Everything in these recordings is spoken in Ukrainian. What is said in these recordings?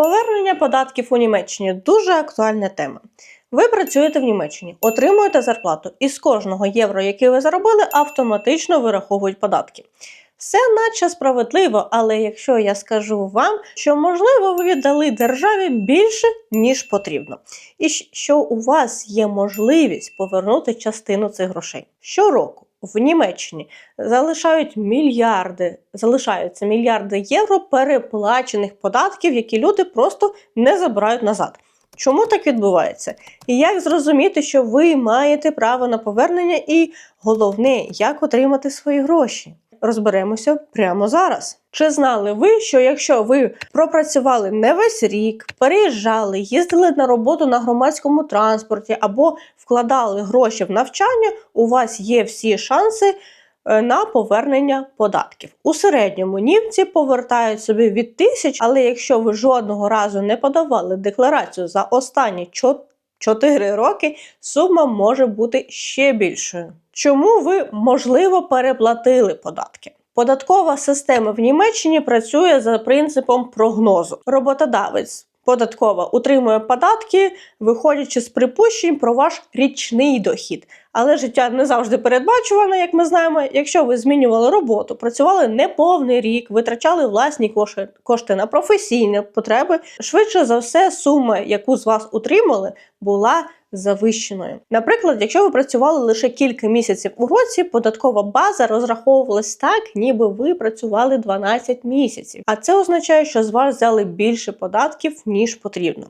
Повернення податків у Німеччині дуже актуальна тема. Ви працюєте в Німеччині, отримуєте зарплату, і з кожного євро, який ви заробили, автоматично вираховують податки. Все наче справедливо, але якщо я скажу вам, що можливо ви віддали державі більше, ніж потрібно, і що у вас є можливість повернути частину цих грошей. Щороку в Німеччині залишають мільярди, залишаються мільярди євро переплачених податків, які люди просто не забирають назад. Чому так відбувається? І як зрозуміти, що ви маєте право на повернення, і головне, як отримати свої гроші? Розберемося прямо зараз. Чи знали ви, що якщо ви пропрацювали не весь рік, переїжджали, їздили на роботу на громадському транспорті або вкладали гроші в навчання, у вас є всі шанси е, на повернення податків. У середньому німці повертають собі від тисяч, але якщо ви жодного разу не подавали декларацію за останні 4 роки, сума може бути ще більшою. Чому ви, можливо, переплатили податки? Податкова система в Німеччині працює за принципом прогнозу. Роботодавець податкова утримує податки, виходячи з припущень про ваш річний дохід. Але життя не завжди передбачуване, як ми знаємо. Якщо ви змінювали роботу, працювали неповний рік, витрачали власні кошти на професійні потреби, швидше за все, сума, яку з вас утримали, була завищеною. Наприклад, якщо ви працювали лише кілька місяців у році, податкова база розраховувалась так, ніби ви працювали 12 місяців. А це означає, що з вас взяли більше податків ніж потрібно.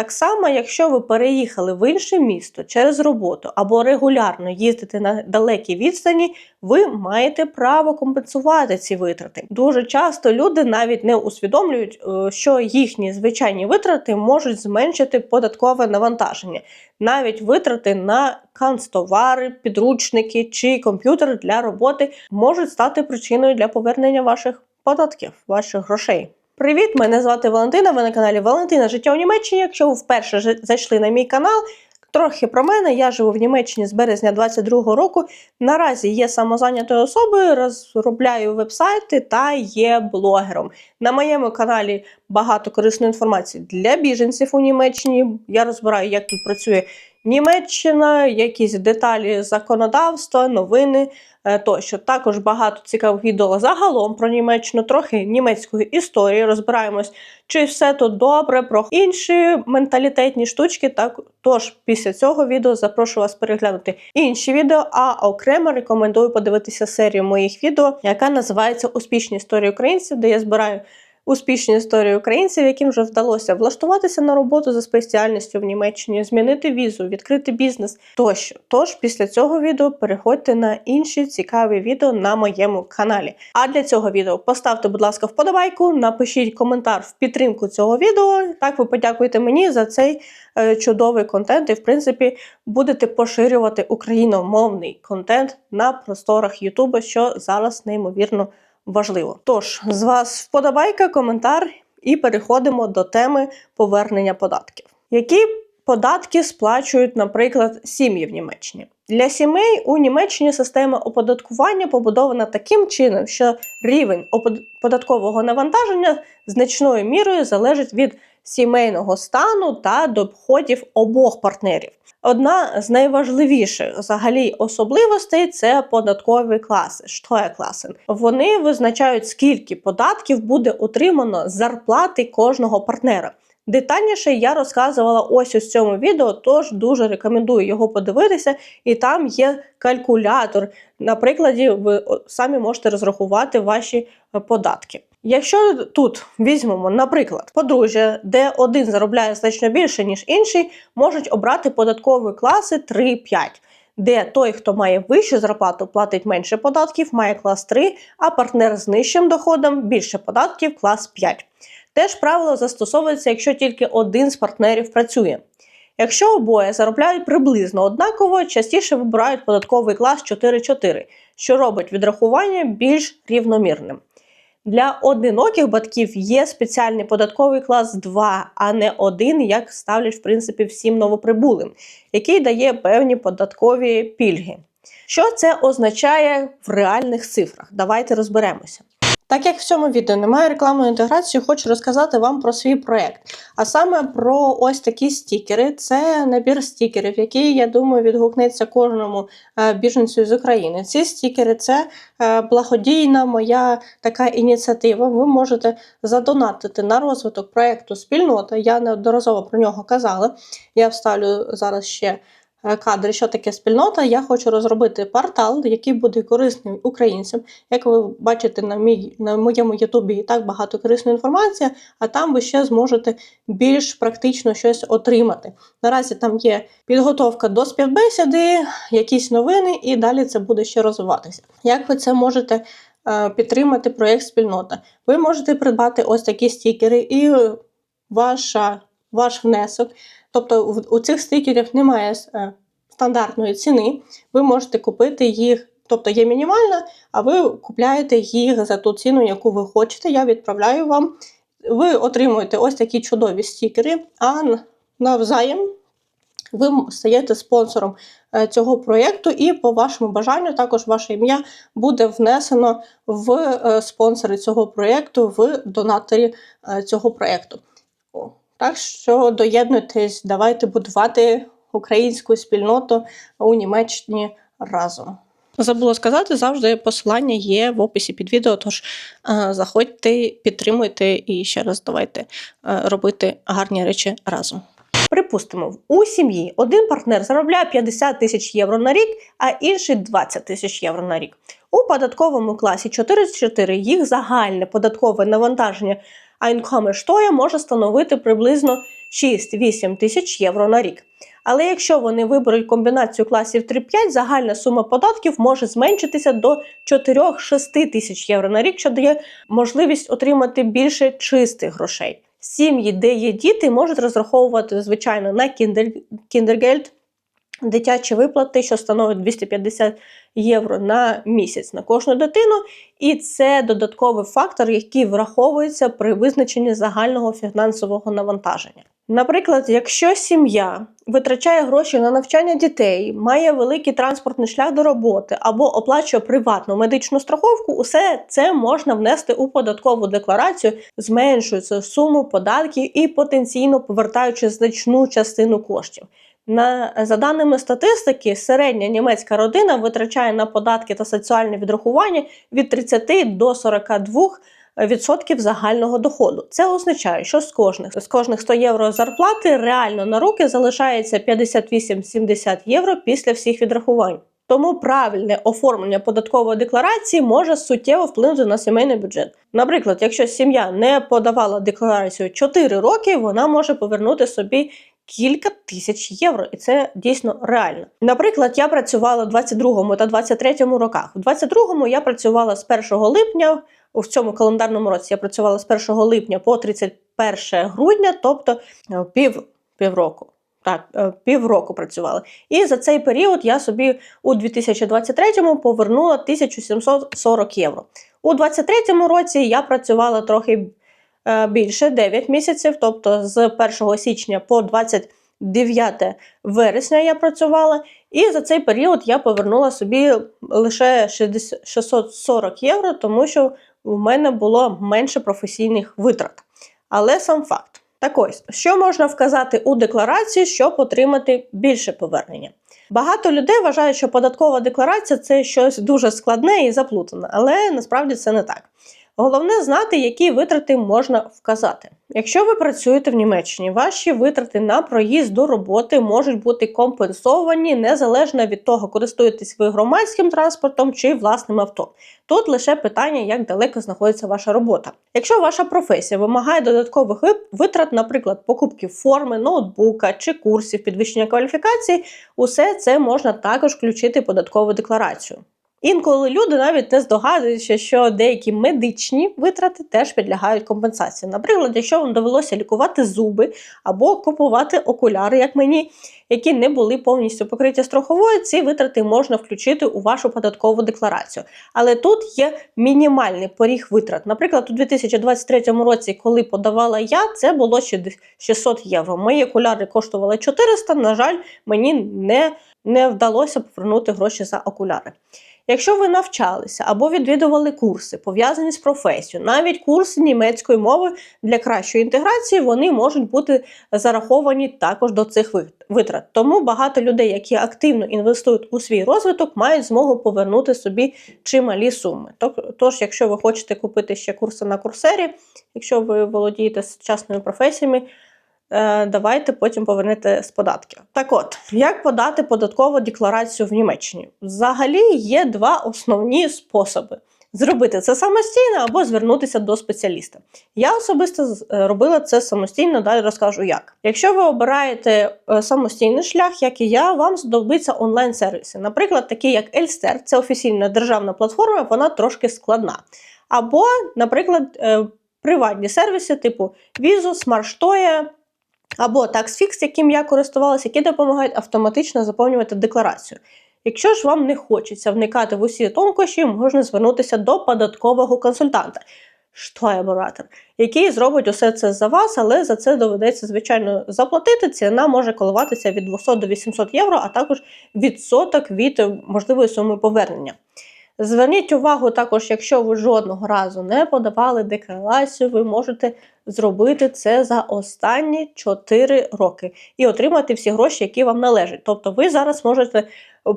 Так само, якщо ви переїхали в інше місто через роботу або регулярно їздите на далекі відстані, ви маєте право компенсувати ці витрати. Дуже часто люди навіть не усвідомлюють, е, що їхні звичайні витрати можуть зменшити податкове навантаження, навіть витрати на канцтовари, підручники чи комп'ютер для роботи можуть стати причиною для повернення ваших податків, ваших грошей. Привіт, мене звати Валентина. Ви на каналі Валентина Життя у Німеччині. Якщо ви вперше зайшли на мій канал, трохи про мене. Я живу в Німеччині з березня 22-го року. Наразі є самозайнятою особою, розробляю вебсайти та є блогером. На моєму каналі багато корисної інформації для біженців у Німеччині. Я розбираю, як тут працює Німеччина, якісь деталі законодавства, новини е, тощо. Також багато цікавих відео загалом про Німеччину, трохи німецької історії. Розбираємось, чи все тут добре, про інші менталітетні штучки. Так, тож після цього відео запрошую вас переглянути інші відео, а окремо рекомендую подивитися серію моїх відео, яка називається Успішні історії українців, де я збираю успішні історії українців, яким вже вдалося влаштуватися на роботу за спеціальністю в Німеччині, змінити візу, відкрити бізнес тощо. Тож після цього відео переходьте на інші цікаві відео на моєму каналі. А для цього відео поставте, будь ласка, вподобайку, напишіть коментар в підтримку цього відео. Так ви подякуєте мені за цей е, чудовий контент, і в принципі будете поширювати україномовний контент на просторах Ютуба, що зараз неймовірно важливо. Тож, з вас вподобайка, коментар, і переходимо до теми повернення податків. Які податки сплачують, наприклад, сім'ї в Німеччині? Для сімей у Німеччині система оподаткування побудована таким чином, що рівень податкового навантаження значною мірою залежить від сімейного стану та доходів обох партнерів. Одна з найважливіших взагалі особливостей це податкові класи, штоєкласен. Вони визначають, скільки податків буде отримано з зарплати кожного партнера. Детальніше я розказувала ось у цьому відео, тож дуже рекомендую його подивитися. І там є калькулятор. На прикладі ви самі можете розрахувати ваші е, податки. Якщо тут візьмемо, наприклад, подружжя, де один заробляє значно більше, ніж інший, можуть обрати податкові класи 3-5, де той, хто має вищу зарплату, платить менше податків, має клас 3, а партнер з нижчим доходом більше податків, клас 5. Теж правило застосовується, якщо тільки один з партнерів працює. Якщо обоє заробляють приблизно однаково, частіше вибирають податковий клас 4-4, що робить відрахування більш рівномірним. Для одиноких батьків є спеціальний податковий клас 2, а не 1, як ставлять в принципі всім новоприбулим, який дає певні податкові пільги. Що це означає в реальних цифрах? Давайте розберемося. Так як в цьому відео немає рекламної інтеграції, хочу розказати вам про свій проект. А саме про ось такі стікери. Це набір стікерів, який, я думаю, відгукнеться кожному е, біженцю з України. Ці стікери це е, благодійна моя така ініціатива. Ви можете задонатити на розвиток проекту спільнота. Я неодноразово про нього казала. Я вставлю зараз ще. Е, Кадри, що таке спільнота, я хочу розробити портал, який буде корисний українцям. Як ви бачите на мій на моєму Ютубі і так багато корисної інформації, а там ви ще зможете більш практично щось отримати. Наразі там є підготовка до співбесіди, якісь новини, і далі це буде ще розвиватися. Як ви це можете е, підтримати проєкт спільнота? Ви можете придбати ось такі стікери, і ваша, ваш внесок. Тобто у цих стикерів немає е, стандартної ціни. Ви можете купити їх, тобто є мінімальна, а ви купляєте їх за ту ціну, яку ви хочете. Я відправляю вам. Ви отримуєте ось такі чудові стікери, а навзаєм ви стаєте спонсором е, цього проєкту, і по вашому бажанню також ваше ім'я буде внесено в е, спонсори цього проєкту, в донаторі цього проєкту. Так що доєднуйтесь, давайте будувати українську спільноту у Німеччині разом. Забула сказати, завжди посилання є в описі під відео. Тож е, заходьте, підтримуйте і ще раз давайте е, робити гарні речі разом. Припустимо, у сім'ї один партнер заробляє 50 тисяч євро на рік, а інший 20 тисяч євро на рік. У податковому класі 4.4 їх загальне податкове навантаження Einkommensteuer може становити приблизно 6-8 тисяч євро на рік. Але якщо вони виберуть комбінацію класів 3-5, загальна сума податків може зменшитися до 4-6 тисяч євро на рік, що дає можливість отримати більше чистих грошей. Сім'ї, де є діти, можуть розраховувати звичайно на кіндер... кіндергельд, дитячі виплати, що становить 250 євро на місяць на кожну дитину, і це додатковий фактор, який враховується при визначенні загального фінансового навантаження. Наприклад, якщо сім'я витрачає гроші на навчання дітей, має великий транспортний шлях до роботи або оплачує приватну медичну страховку, усе це можна внести у податкову декларацію, зменшуючи суму податків і потенційно повертаючи значну частину коштів. На за даними статистики, середня німецька родина витрачає на податки та соціальне відрахування від 30 до 42 відсотків загального доходу. Це означає, що з кожних з кожних 100 євро зарплати реально на руки залишається 58-70 євро після всіх відрахувань. Тому правильне оформлення податкової декларації може суттєво вплинути на сімейний бюджет. Наприклад, якщо сім'я не подавала декларацію 4 роки, вона може повернути собі кілька тисяч євро, і це дійсно реально. Наприклад, я працювала в 22-му та 23-му роках. В 22-му я працювала з 1 липня. У цьому календарному році я працювала з 1 липня по 31 грудня, тобто е, пів півроку. Так, е, півроку працювала. І за цей період я собі у 2023-му повернула 1740 євро. У 2023 році я працювала трохи більше 9 місяців, тобто з 1 січня по 29 вересня я працювала, і за цей період я повернула собі лише 60 640 євро, тому що у мене було менше професійних витрат. Але сам факт. Так ось, що можна вказати у декларації, щоб отримати більше повернення? Багато людей вважають, що податкова декларація це щось дуже складне і заплутане, але насправді це не так. Головне знати, які витрати можна вказати. Якщо ви працюєте в Німеччині, ваші витрати на проїзд до роботи можуть бути компенсовані незалежно від того, користуєтесь ви громадським транспортом чи власним авто. Тут лише питання, як далеко знаходиться ваша робота. Якщо ваша професія вимагає додаткових витрат, наприклад, покупки форми, ноутбука чи курсів підвищення кваліфікації, усе це можна також включити в податкову декларацію. Інколи люди навіть не здогадуються, що деякі медичні витрати теж підлягають компенсації. Наприклад, якщо вам довелося лікувати зуби або купувати окуляри, як мені, які не були повністю покриті страховою, ці витрати можна включити у вашу податкову декларацію. Але тут є мінімальний поріг витрат. Наприклад, у 2023 році, коли подавала я, це було ще 600 євро. Мої окуляри коштували 400. На жаль, мені не, не вдалося повернути гроші за окуляри. Якщо ви навчалися або відвідували курси, пов'язані з професією, навіть курси німецької мови для кращої інтеграції, вони можуть бути зараховані також до цих витрат. Тому багато людей, які активно інвестують у свій розвиток, мають змогу повернути собі чималі суми. Тож, якщо ви хочете купити ще курси на курсері, якщо ви володієте сучасними професіями, давайте потім повернете з податків. Так от, як подати податкову декларацію в Німеччині? Взагалі є два основні способи. Зробити це самостійно або звернутися до спеціаліста. Я особисто е, робила це самостійно, далі розкажу як. Якщо ви обираєте е, самостійний шлях, як і я, вам знадобиться онлайн-сервіси. Наприклад, такі як Elster, це офіційна державна платформа, вона трошки складна. Або, наприклад, е, приватні сервіси, типу Vizu, SmartStoya, або TaxFix, яким я користувалася, які допомагають автоматично заповнювати декларацію. Якщо ж вам не хочеться вникати в усі тонкощі, можна звернутися до податкового консультанта, штойборатор, який зробить усе це за вас, але за це доведеться, звичайно, заплатити. Ціна може коливатися від 200 до 800 євро, а також відсоток від можливої суми повернення. Зверніть увагу також, якщо ви жодного разу не подавали декларацію, ви можете зробити це за останні 4 роки і отримати всі гроші, які вам належать. Тобто ви зараз можете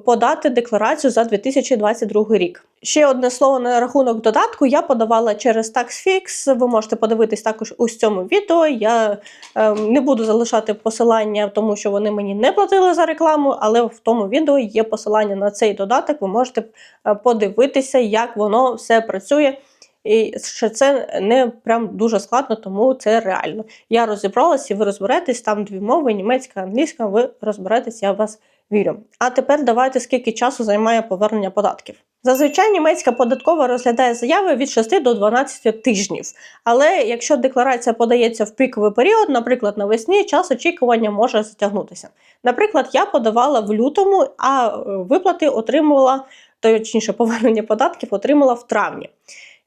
подати декларацію за 2022 рік. Ще одне слово на рахунок додатку. Я подавала через TaxFix. Ви можете подивитись також у цьому відео. Я е, не буду залишати посилання, тому що вони мені не платили за рекламу, але в тому відео є посилання на цей додаток. Ви можете е, подивитися, як воно все працює. І що це не прям дуже складно, тому це реально. Я розібралася, ви розберетесь, там дві мови: німецька, англійська. Ви розберетесь, я вас вірю. А тепер давайте скільки часу займає повернення податків. Зазвичай німецька податкова розглядає заяви від 6 до 12 тижнів. Але якщо декларація подається в піковий період, наприклад, навесні, час очікування може затягнутися. Наприклад, я подавала в лютому, а е, виплати отримувала, точніше, повернення податків отримала в травні.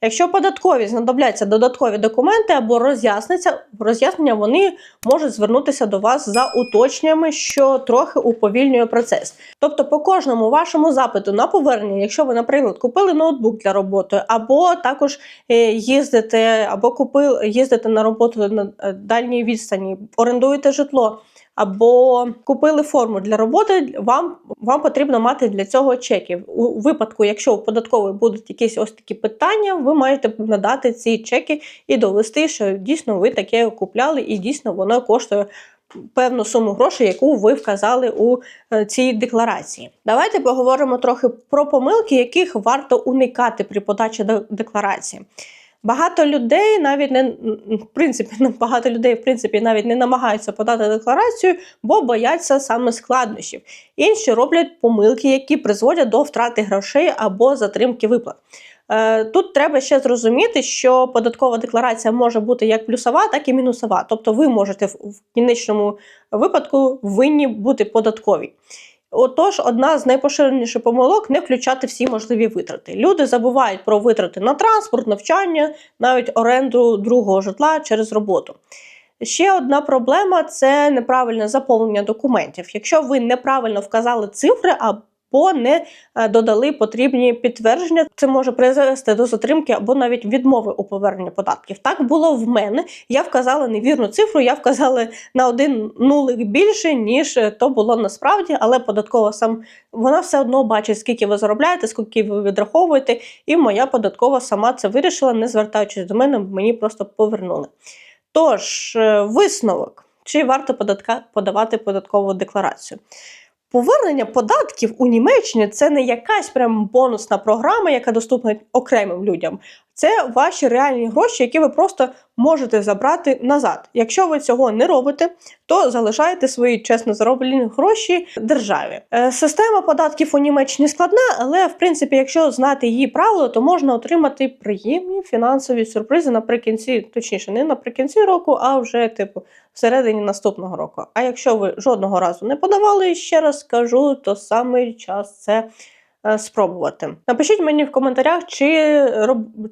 Якщо податкові знадобляться додаткові документи або роз'ясниться роз'яснення, вони можуть звернутися до вас за уточненнями, що трохи уповільнює процес. Тобто, по кожному вашому запиту на повернення, якщо ви, наприклад, купили ноутбук для роботи, або також е, їздите, або купили їздите на роботу на е, дальній відстані, орендуєте житло. Або купили форму для роботи, вам вам потрібно мати для цього чеків. У випадку, якщо у податкової будуть якісь ось такі питання, ви маєте надати ці чеки і довести, що дійсно ви таке купляли, і дійсно воно коштує певну суму грошей, яку ви вказали у е, цій декларації. Давайте поговоримо трохи про помилки, яких варто уникати при подачі декларації. Багато людей навіть не в принципі багато людей в принципі навіть не намагаються подати декларацію, бо бояться саме складнощів. Інші роблять помилки, які призводять до втрати грошей або затримки виплат. Е, Тут треба ще зрозуміти, що податкова декларація може бути як плюсова, так і мінусова. Тобто ви можете в кінечному випадку винні бути податкові. Отож, одна з найпоширеніших помилок не включати всі можливі витрати. Люди забувають про витрати на транспорт, навчання, навіть оренду другого житла через роботу. Ще одна проблема це неправильне заповнення документів. Якщо ви неправильно вказали цифри або не е, додали потрібні підтвердження, це може призвести до затримки або навіть відмови у поверненні податків. Так було в мене. Я вказала невірну цифру, я вказала на один нулик більше, ніж е, то було насправді, але податкова сам вона все одно бачить, скільки ви заробляєте, скільки ви відраховуєте, і моя податкова сама це вирішила, не звертаючись до мене, мені просто повернули. Тож, е, висновок, чи варто податка, подавати податкову декларацію? Повернення податків у Німеччині це не якась прям бонусна програма, яка доступна окремим людям. Це ваші реальні гроші, які ви просто можете забрати назад. Якщо ви цього не робите, то залишаєте свої чесно зароблені гроші державі. Е, Система податків у Німеччині складна, але в принципі, якщо знати її правила, то можна отримати приємні фінансові сюрпризи наприкінці, точніше, не наприкінці року, а вже типу всередині наступного року. А якщо ви жодного разу не подавали, ще раз скажу, то саме час це спробувати. Напишіть мені в коментарях, чи,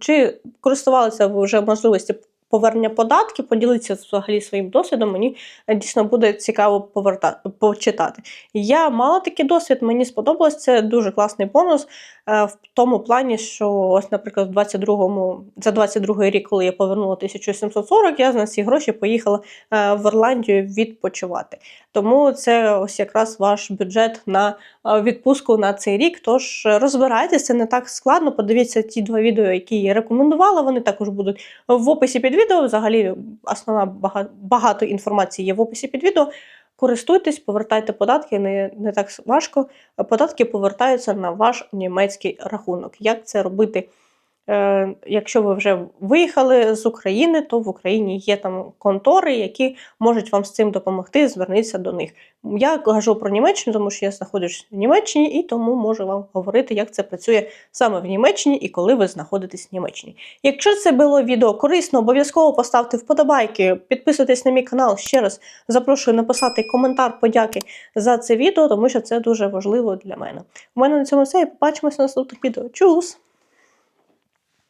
чи користувалися ви вже можливості повернення податків, поділитися взагалі своїм досвідом. Мені е, дійсно буде цікаво поверта... почитати. Я мала такий досвід, мені сподобалось. Це дуже класний бонус е, в тому плані, що ось, наприклад, в 22-му, за 22 рік, коли я повернула 1740, я на ці гроші поїхала е, в Ірландію відпочивати. Тому це ось якраз ваш бюджет на відпустку на цей рік. Тож розбирайтеся, не так складно. Подивіться ті два відео, які я рекомендувала. Вони також будуть в описі під відео. Взагалі, основна багато інформації є в описі під відео. Користуйтесь, повертайте податки, не, не так важко. Податки повертаються на ваш німецький рахунок. Як це робити? Е, якщо ви вже виїхали з України, то в Україні є там контори, які можуть вам з цим допомогти. Зверніться до них. Я кажу про Німеччину, тому що я знаходжусь в Німеччині і тому можу вам говорити, як це працює саме в Німеччині і коли ви знаходитесь в Німеччині. Якщо це було відео корисно, обов'язково поставте вподобайки, підписуйтесь на мій канал. Ще раз запрошую написати коментар подяки за це відео, тому що це дуже важливо для мене. У мене на цьому все побачимося на наступних відео. Чус!